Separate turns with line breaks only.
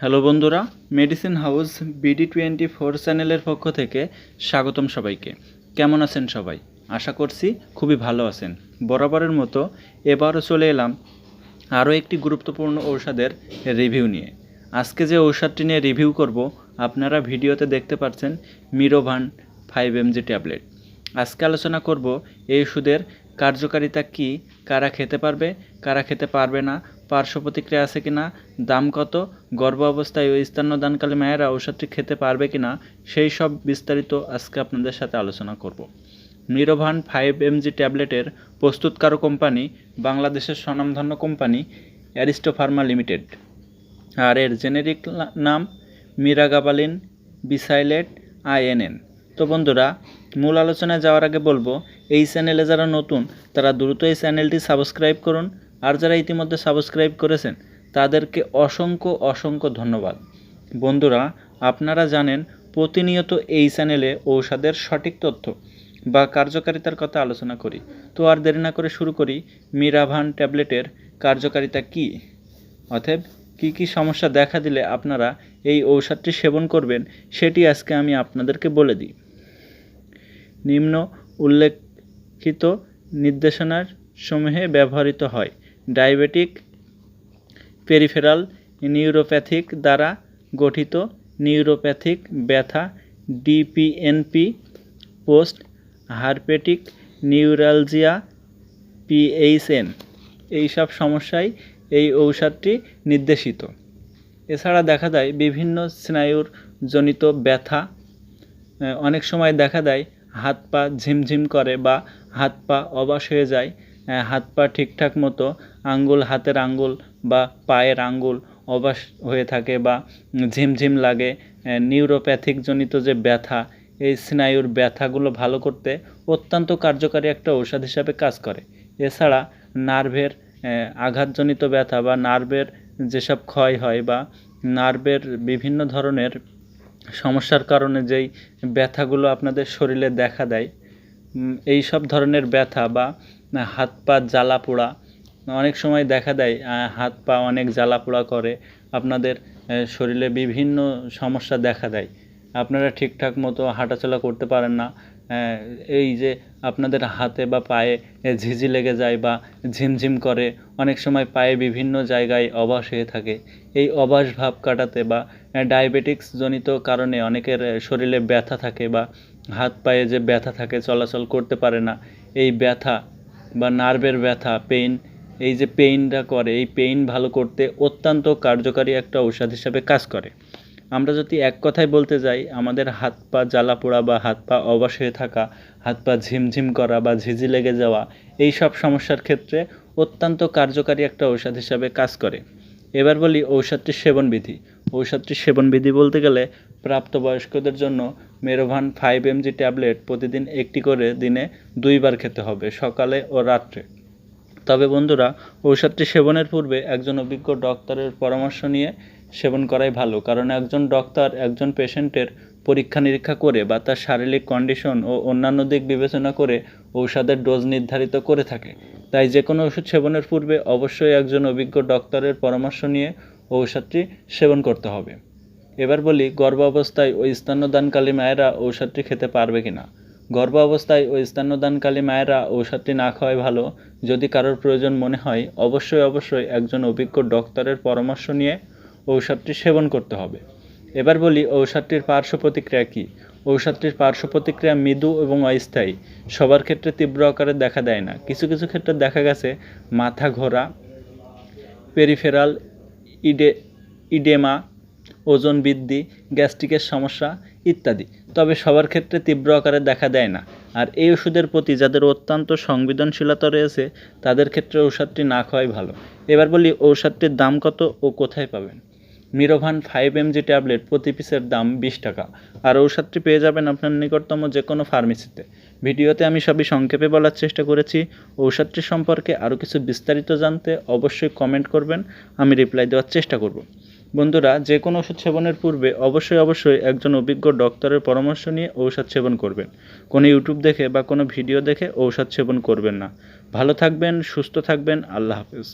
Hello বন্ধুরা medicine house BD twenty four চ্যানেলের পক্ষ থেকে স্বাগতম সবাইকে। কেমন আছেন সবাই? আশা করছি খুবই ভালো আছেন। বরাবরের মতো এবারও চলে এলাম আরও একটি গুরুত্বপূর্ণ ঔষধের রিভিউ নিয়ে। আজকে যে ঔষধটি নিয়ে রিভিউ করব, আপনারা ভিডিওতে দেখতে পাচ্ছেন মিরোভান ফাইভ এমজি ট্যাবলেট আজকে আলোচনা করব এই ওষুধের কার্যকারিতা কি, কারা খেতে পারবে, কারা খেতে পারবে না পার্শ্ব প্রতিক্রিয়া আছে কিনা, দাম কত, গর্ভ অবস্থায় ওই স্তন্যদানকালী মায়েরা ঔষধটি খেতে পারবে কিনা, সেই সব বিস্তারিত আজকে আপনাদের সাথে আলোচনা করব। মিরোভান ফাইভ এমজি ট্যাবলেটের প্রস্তুতকারক কোম্পানি, বাংলাদেশের স্বনামধন্য কোম্পানি, অ্যারিস্টো ফার্মা লিমিটেড। আর এর জেনেরিক নাম মিরাগাবালিন বিসাইলেট আইএনএন তো বন্ধুরা, মূল আলোচনায় যাওয়ার আগে বলব, এই চ্যানেলে যারা নতুন, তারা দ্রুত এই চ্যানেলটি সাবস্ক্রাইব করুন আর যারা ইতিমধ্যে সাবস্ক্রাইব করেছেন, তাদেরকে অসংখ্য অসংখ্য ধন্যবাদ। বন্ধুরা, আপনারা জানেন প্রতিনিয়ত এই চ্যানেলে ঔষধের সঠিক তথ্য বা কার্যকারিতার কথা আলোচনা করি। তো আর দেরি না করে শুরু করি, মিরাভান ট্যাবলেটের কার্যকারিতা কী? অতএব, কী কী সমস্যা দেখা দিলে আপনারা এই ঔষধটি সেবন করবেন, সেটি আজকে আমি আপনাদেরকে বলে দিই। নিম্ন উল্লেখিত নির্দেশনার সমূহে ব্যবহৃত হয়। ডায়াবেটিক পেরিফেরাল নিউরোপ্যাথিক দ্বারা গঠিত নিউরোপ্যাথিক ব্যথা DPNP, post herpetic neuralgia, PHN. এইসব সমস্যায় এই ঔষধটি নির্দেশিত। এছাড়া দেখা যায় বিভিন্ন স্নায়ুর জনিত ব্যথা অনেক সময় দেখা দেয় হাত পা ঝিমঝিম করে বা হাত পা অবাস হয়ে যায়। হাত পা ঠিকঠাক মতো আঙ্গুল, হাতের আঙ্গুল বা পায়ের আঙ্গুল অবাস হয়ে থাকে বা ঝিমঝিম লাগে। নিউরোপ্যাথিক জনিত যে ব্যথা, এই স্নায়ুর ব্যথাগুলো ভালো করতে অত্যন্ত কার্যকারী একটা ঔষধ হিসাবে কাজ করে। এছাড়া নার্ভের আঘাতজনিত ব্যথা বা নার্ভের যেসব ক্ষয় হয় বা নার্ভের বিভিন্ন ধরনের সমস্যার কারণে যেই ব্যথাগুলো আপনাদের শরীরে দেখা দেয় এই সব ধরনের ব্যথা বা হাত পা জ্বালা পোড়া অনেক সময় দেখা দেয় হাত পা অনেক জ্বালা পোড়া করে। আপনাদের শরীরে বিভিন্ন সমস্যা দেখা দেয়। আপনারা ঠিকঠাক মতো হাঁটাচলা করতে পারেন না। এই যে আপনাদের হাতে বা পায়ে ঝিঝি লেগে যায় বা ঝিমঝিম করে, অনেক সময় পায়ে বিভিন্ন জায়গায় অবাস হয়ে থাকে। এই অবাস ভাব কাটাতে বা ডায়াবেটিক্স জনিত কারণে অনেকের শরীরে ব্যথা থাকে বা হাত পায়ে যে ব্যথা থাকে, চলাচল করতে পারে না, এই ব্যথা বা নার্ভের ব্যথা পেইন এই যে পেইনটা করে, এই পেইন ভালো করতে অত্যন্ত কার্যকারী একটা ঔষধ হিসাবে কাজ করে। আমরা যদি এক কথায় বলতে যাই, আমাদের হাত পা জ্বালা পোড়া বা হাত পা অবাস হয়ে থাকা, হাত পা ঝিমঝিম করা বা ঝিঝি লেগে যাওয়া, এই সব সমস্যার ক্ষেত্রে অত্যন্ত কার্যকারী একটা ঔষধ হিসাবে কাজ করে। এবার বলি ঔষধটির সেবনবিধি। ঔষধটির সেবনবিধি বলতে গেলে প্রাপ্তবয়স্কদের জন্য মেরোভান ফাইভ এমজি ট্যাবলেট প্রতিদিন একটি করে দিনে দুইবার খেতে হবে, সকালে ও রাত্রে। তবে বন্ধুরা, ঔষধটি সেবনের পূর্বে একজন অভিজ্ঞ ডক্টরের পরামর্শ নিয়ে সেবন করাই ভালো, কারণ একজন ডক্টর একজন পেশেন্টের পরীক্ষা নিরীক্ষা করে বা তার শারীরিক কন্ডিশন ও অন্যান্য দিক বিবেচনা করে ঔষধের ডোজ নির্ধারিত করে থাকে। তাই যে কোনো ওষুধ সেবনের পূর্বে অবশ্যই একজন অভিজ্ঞ ডক্টরের পরামর্শ নিয়ে ঔষধটি সেবন করতে হবে। এবার বলি গর্ভ অবস্থায় ওই স্তন্যদানকালী মায়েরা ঔষধটি খেতে পারবে কিনা? গর্ভ অবস্থায় ওই স্তন্যদানকালী মায়েরা ঔষধটি না খাওয়াই ভালো? যদি কারোর প্রয়োজন মনে হয়, অবশ্যই অবশ্যই একজন অভিজ্ঞ ডক্টরের পরামর্শ নিয়ে ঔষধটি সেবন করতে হবে। এবার বলি, ঔষধটির পার্শ্ব প্রতিক্রিয়া কী? ঔষধটির পার্শ্ব প্রতিক্রিয়া মৃদু এবং অস্থায়ী। সবার ক্ষেত্রে তীব্র আকারে দেখা দেয় না। কিছু কিছু ক্ষেত্রে দেখা গেছে মাথা ঘোরা, পেরিফেরাল ইডে, ইডেমা, ওজন বৃদ্ধি, গ্যাস্ট্রিকের সমস্যা ইত্যাদি। তবে সবার ক্ষেত্রে তীব্র আকারে দেখা দেয় না। আর এই ওষুধের প্রতি যাদের অত্যন্ত সংবেদনশীলতা রয়েছে, তাদের ক্ষেত্রে ঔষধটি না খাওয়াই ভালো। এবার বলি, ঔষধটির দাম কত ও কোথায় পাবেন? মিরোভান ফাইভ এমজি ট্যাবলেট প্রতি পিসের দাম বিশ টাকা। আর ঔষধটি পেয়ে যাবেন আপনার নিকটতম যে কোনো ফার্মেসিতে। ভিডিওতে আমি সবই সংক্ষেপে বলার চেষ্টা করেছি। ঔষধটি সম্পর্কে আরও কিছু বিস্তারিত জানতে অবশ্যই কমেন্ট করবেন, আমি রিপ্লাই দেওয়ার চেষ্টা করব। বন্ধুরা, যে কোনো ওষুধ সেবনের পূর্বে অবশ্যই অবশ্যই একজন অভিজ্ঞ ডক্টরের পরামর্শ নিয়ে ঔষধ সেবন করবেন। কোনো ইউটিউব দেখে বা কোনো ভিডিও দেখে ঔষধ সেবন করবেন না। ভালো থাকবেন, সুস্থ থাকবেন, আল্লাহ হাফেজ।